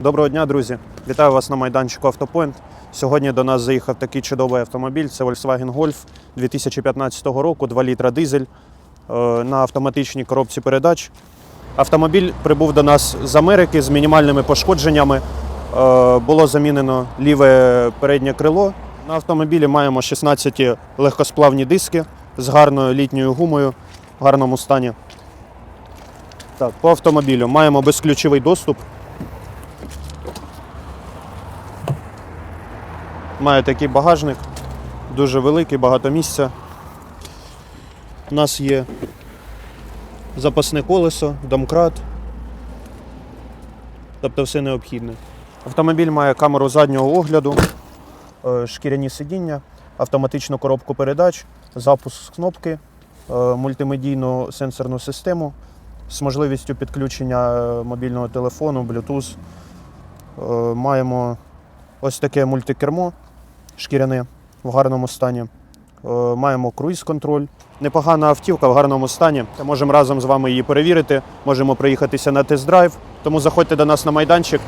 Доброго дня, друзі! Вітаю вас на майданчику Автопоінт. Сьогодні до нас заїхав такий чудовий автомобіль. Це Volkswagen Golf 2015 року, 2 літра дизель е, на автоматичній коробці передач. Автомобіль прибув до нас з Америки з мінімальними пошкодженнями. Е, Було замінено ліве переднє крило. На автомобілі маємо 16 легкосплавні диски з гарною літньою гумою в гарному стані. Так, по автомобілю маємо безключовий доступ. Має такий багажник, дуже великий, багато місця. У нас є запасне колесо, домкрат. Тобто все необхідне. Автомобіль має камеру заднього огляду, е, шкіряні сидіння, автоматичну коробку передач, запуск з кнопки, е, мультимедійну сенсорну систему з можливістю підключення е, мобільного телефону, Bluetooth. Маємо ось таке мультикермо шкіряне в гарному стані. Е, Маємо круїз-контроль. Непогана автівка в гарному стані. Можемо разом з вами її перевірити. Можемо приїхатися на тест-драйв. Тому заходьте до нас на майданчик,